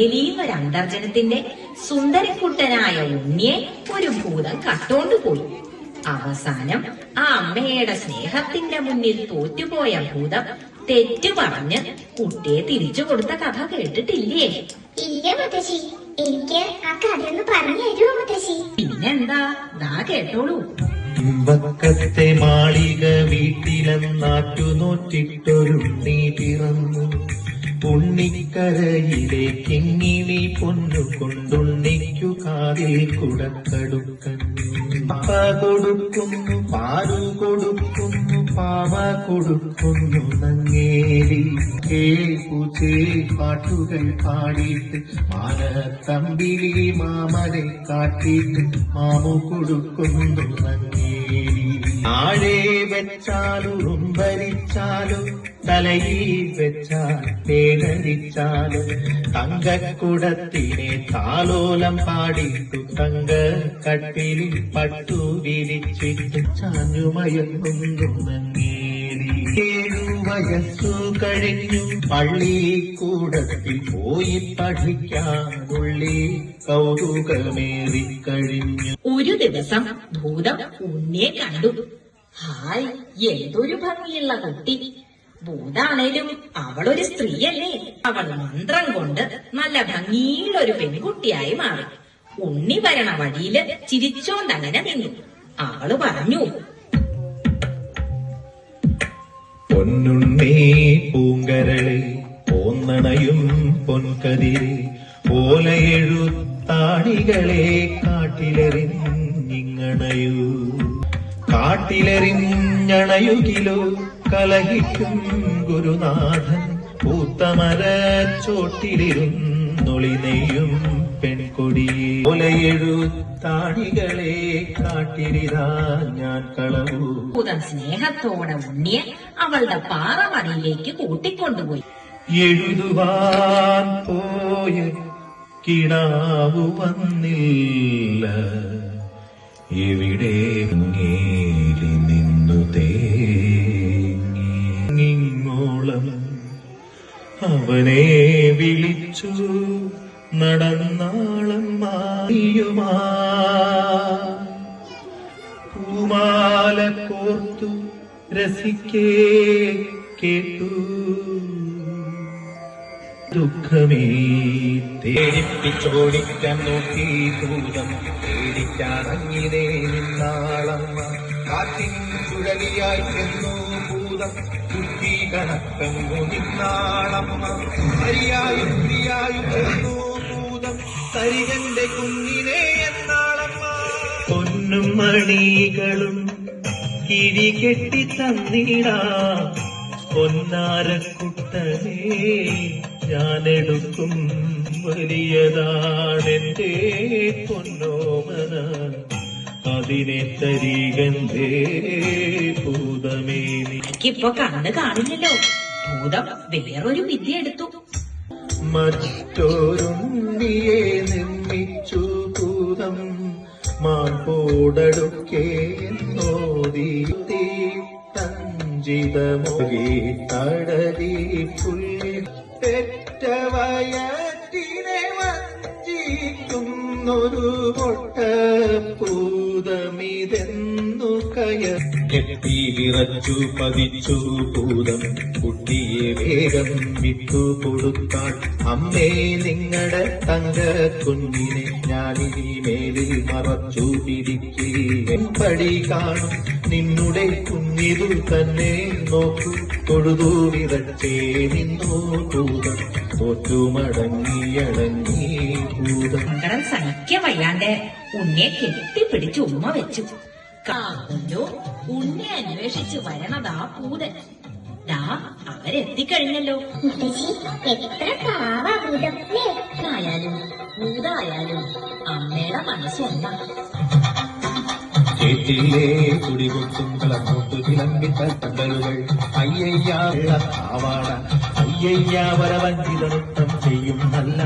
എങ്ങനെയും ഒരു അന്തർജനത്തിന്റെ സുന്ദരക്കുട്ടനായ ഉണ്ണിയെ ഒരു ഭൂതം കട്ടോണ്ടുപോയി അവസാനം ആ അമ്മയുടെ സ്നേഹത്തിന്റെ മുന്നിൽ തോറ്റുപോയ ഭൂതം തെറ്റു പറഞ്ഞ് കുട്ടിയെ തിരിച്ചു കൊടുത്ത കഥ കേട്ടിട്ടില്ലേ? ഇല്ല മുത്തശ്ശി. എനിക്ക് ആ കഥയൊന്ന് പറഞ്ഞു തരുമോ മുത്തശ്ശി? പിന്നെന്താ? ദാ കേട്ടോളൂ. വക്കത്തെ മാളിക വീട്ടിലെന്നാറ്റു നോറ്റിട്ടൊരുണ്ണി പിറന്നു. ഉണ്ണിക്കരയിലെ കിങ്ങിണി പൊന്നു കൊണ്ടുണ്ണിക്കു കാതിൽ കുടക്കടുക്കുന്നു. പാപ്പ കൊടുക്കുന്നു പാവ കൊടുക്കുന്നു നങ്ങേരി കേൾപ്പുചേ പാട്ടുകൾ പാടിയിട്ട് മാനത്തമ്പിളി മാമനെ കാട്ടിയിട്ട് മാമു കൊടുക്കുന്നു ஆழே வெற்றாலும் ரும்பரிச்சாலும் தலையில் வெற்றால் தேனடிச்சாலும் தங்க குடத்திலே தாலோலம் பாடிட்டு தங்க கட்டிலில் பட்டு விரிச்சிட்டு சாஞ்சு மயம் വയസ്സു കഴിഞ്ഞു. പള്ളിക്കൂടത്തിൽ പോയി പഠിക്കാനുള്ളി കൗതുകമേറി കഴിഞ്ഞു. ഒരു ദിവസം ഭൂതം ഉണ്ണിയെ കണ്ടു. ഹായ് എന്തൊരു ഭംഗിയുള്ള കുട്ടി. ഭൂതാണേലും അവളൊരു സ്ത്രീയല്ലേ. അവൾ മന്ത്രം കൊണ്ട് നല്ല ഭംഗിയുള്ള ഒരു പെൺകുട്ടിയായി മാറി. ഉണ്ണി വരണ വഴിയിൽ ചിരിച്ചോണ്ടങ്ങനെ നിന്നു. അവൾ പറഞ്ഞു പൊന്നുണ്ണി പൂങ്കരളെ പോന്നണയും പൊൻകതിരെ ഓലയെഴുത്താണികളെ കാട്ടിലെറിഞ്ഞിങ്ങണയൂ. കാട്ടിലെറിഞ്ഞണയുകിലോ കലഹിക്കും ഗുരുനാഥൻ പൂത്തമര ചോട്ടിലിരുന്നൊളി നെയ്യും പെൺകൊടിയെ ഓലയെഴുത്താണികളെ കാട്ടിരിതാ ഞാൻ കളവു. ഭൂതം സ്നേഹത്തോടെ ഉണ്ണിയ അവളുടെ പാറമടിയിലേക്ക് കൂട്ടിക്കൊണ്ടുപോയി. എഴുതുവാൻ പോയ കിടാവു വന്നില്ല. എവിടെ അവനെ വിളിച്ചു നടന്നാളം മാറിയുമാ. പൂമാല കോർത്തു രസിക്കേ കേട്ടു. ദുഃഖമേ തേടിപ്പിച്ചോടിക്കാൻ നോക്കി ഭൂതം തേടിക്കാറങ്ങിനേ നിന്നാളമ്മ. കാറ്റിൻ ചുഴലിയായി ചെന്നു ഭൂതം കുട്ടി പൊന്നും മണികളും കിഴികെട്ടി തന്നിടാം. പൊന്നാരക്കുട്ടനെ ഞാനെടുക്കും വലിയതാണെന്റെ പൊന്നോമന. അതിനെ തരികന്തേ ഭൂതമേനി എനിക്കിപ്പോ കണ്ണ് കാണില്ലല്ലോ. ഭൂതം വേറൊരു വിദ്യ എടുത്തു. മറ്റൊരുണ്ണിയെ നിർമ്മിച്ചു കയർ കെട്ടി വിറച്ചു പതിച്ചു ഭൂതം. കുട്ടിയെ വേഗം വിട്ടു കൊടുത്താൽ അമ്മേ നിങ്ങളുടെ തങ്ക കുഞ്ഞിനെ ഞാനിനി മേലിൽ മറച്ചു പിടിക്കുകയും പടി കാണും നിന്നുടെ കുഞ്ഞിതു തന്നെ നോക്കൂ. തൊഴുതു വിറച്ചേ നിന്നു ഭൂതം. തോറ്റു മടങ്ങിയടങ്ങി ഭൂതം. വയ്യാണ്ട് ഉണ്ണിയെ കെട്ടിപ്പിടിച്ച് ഉമ്മ വെച്ചു. കാഞ്ഞു ഉണ്ണി അന്വേഷിച്ച് വരണതാ പൂതൻ. ദാ അവരെത്തിക്കഴിഞ്ഞല്ലോ. എത്ര ആയാലും ഭൂതായാലും അമ്മയുടെ മനസ്സൊന്നാ ചേറ്റില്ലേ കുടികൊട്ടും കളമോട്ടു ചിലമ്പിത്ത തണ്ടലുകൾ. അയ്യയ്യ ആവാട അയ്യയ്യ വരവഞ്ചിത ചെയ്യും നല്ല